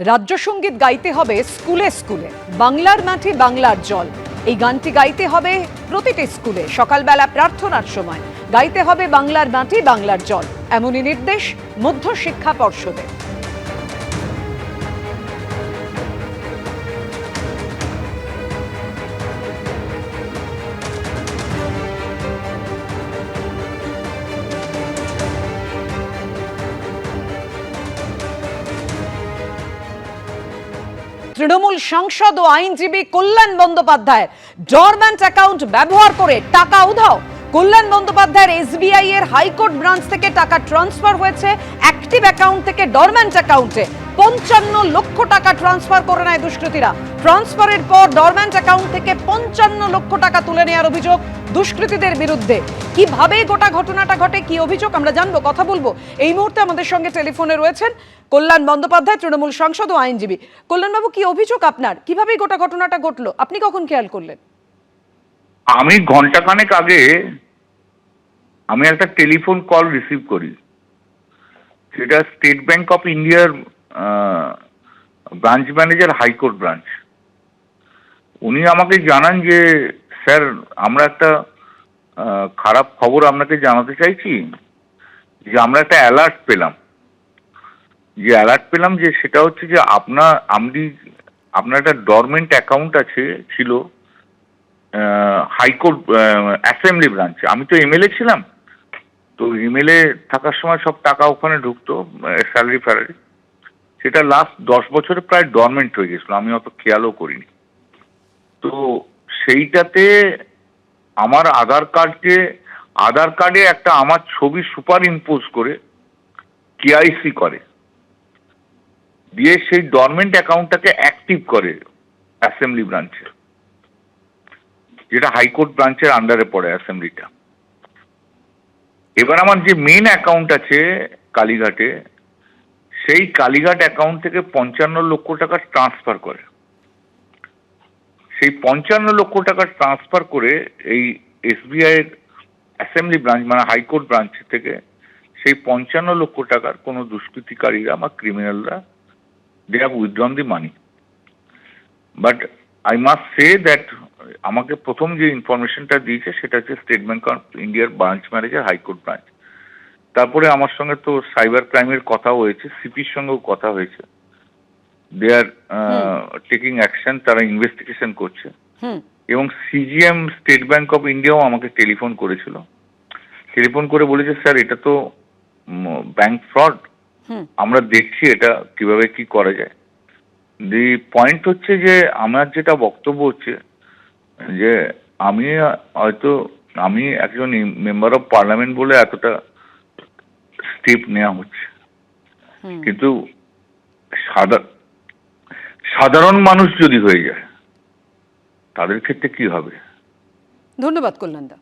রাজ্য সংগীত গাইতে হবে স্কুলে স্কুলে, বাংলার মাঠে বাংলার জল। এই গানটি গাইতে হবে প্রতিটি স্কুলে, সকালবেলা প্রার্থনার সময়। গাইতে হবে বাংলার মাটি বাংলার জল। এমনই নির্দেশ মধ্য শিক্ষা পর্ষদের। তৃণমূল সাংসদ ও আইনজীবী কল্যাণ বন্দ্যোপাধ্যায়ের ডরম্যান্ট অ্যাকাউন্ট ব্যবহার করে টাকা উধাও। কল্যাণ বন্দ্যোপাধ্যায়ের এসবিআই এর হাইকোর্ট ব্রাঞ্চ থেকে টাকা ট্রান্সফার হয়েছে, অ্যাক্টিভ অ্যাকাউন্ট থেকে ডরম্যান্ট অ্যাকাউন্টে। পঞ্চান্ন লক্ষ টাকা ট্রান্সফার করে নেয় দুষ্কৃতীরা। ট্রান্সফারের পর ডরম্যান্ট অ্যাকাউন্ট থেকে পঞ্চান্ন লক্ষ টাকা তুলে নেওয়ার অভিযোগ দুষ্কৃতীদের বিরুদ্ধে। কীভাবে গোটা ঘটনাটা ঘটে, কি অভিযোগ, আমরা জানব, কথা বলব। এই মুহূর্তে আমাদের সঙ্গে টেলিফোনে রয়েছেন কল্যাণ বন্দ্যোপাধ্যায়, তৃণমূল সাংসদ ও আইনজীবী। কল্যাণবাবু, কি অভিযোগ আপনার? কীভাবে গোটা ঘটনাটা ঘটলো? আপনি কখন খেয়াল করলেন? আমি ঘণ্টা ঘন্টাখানেক আগে আমি একটা টেলিফোন কল রিসিভ করি। সেটা স্টেট ব্যাংক অফ ইন্ডিয়ার branch manager high court branch উনি আমাকে জানান যে, স্যার, আমরা একটা খারাপ খবর আপনাকে জানাতে চাইছি, যে আমরা একটা অ্যালার্ট পেলাম। যে অ্যালার্ট পেলাম যে সেটা হচ্ছে যে আপনার, আপনি, আপনার একটা ডরমেন্ট অ্যাকাউন্ট আছে, ছিল হাইকোর্ট অ্যাসেম্বলি ব্রাঞ্চে আমি তো এমএলএ ছিলাম। তো এমএলএ থাকার সময় সব টাকা ওখানে ঢুকতো স্যালারি ফ্যালারি সেটা লাস্ট দশ বছরে প্রায় ডরমেন্ট হয়ে গেছিল, আমি অত খেয়ালও করিনি। তো সেইটাতে আমার আধার কার্ডকে, আধার কার্ডে একটা আমার ছবি সুপার ইম্পোজ করে কেআইসি করে। দিয়ে সেই ডরমেন্ট অ্যাকাউন্টটাকে অ্যাক্টিভ করে অ্যাসেম্বলি ব্রাঞ্চে যেটা হাইকোর্ট ব্রাঞ্চের আন্ডারে পড়ে অ্যাসেম্বলিটা এবার আমার যে মেন অ্যাকাউন্ট আছে কালীঘাটে সেই কালীঘাট অ্যাকাউন্ট থেকে পঞ্চান্ন লক্ষ টাকা ট্রান্সফার করে। সেই পঞ্চান্ন লক্ষ টাকা ট্রান্সফার করে এই এসবিআই এর অ্যাসেম্বলি ব্রাঞ্চ মানে হাইকোর্ট ব্রাঞ্চ থেকে সেই পঞ্চান্ন লক্ষ টাকার কোনো দুষ্কৃতিকারীরা বা ক্রিমিনালরা they have withdrawn the money but I must say that আমাকে প্রথম যে ইনফরমেশনটা দিয়েছে সেটা হচ্ছে স্টেট ব্যাংক অফ ইন্ডিয়ার branch manager high court branch তারপরে আমার সঙ্গে তো সাইবার ক্রাইমের কথা হয়েছে সিপির সঙ্গেও কথা হয়েছে। দে আর টেকিং অ্যাকশন তারা ইনভেস্টিগেশন করছে। এবং সিজিএম স্টেট ব্যাংক অফ ইন্ডিয়াও আমাকে টেলিফোন করেছিল। টেলিফোন করে বলেছে স্যার এটা তো ব্যাংক ফ্রড আমরা দেখছি এটা কীভাবে কি করা যায়। দি পয়েন্ট হচ্ছে যে আমার যেটা বক্তব্য হচ্ছে যে আমি হয়তো আমি একজন মেম্বার অফ পার্লামেন্ট বলে এতটা স্টেপ নেওয়া হচ্ছে। কিন্তু সাধারণ মানুষ যদি হয়ে যায় তাদের ক্ষেত্রে কি হবে? ধন্যবাদ কল্যাণদা।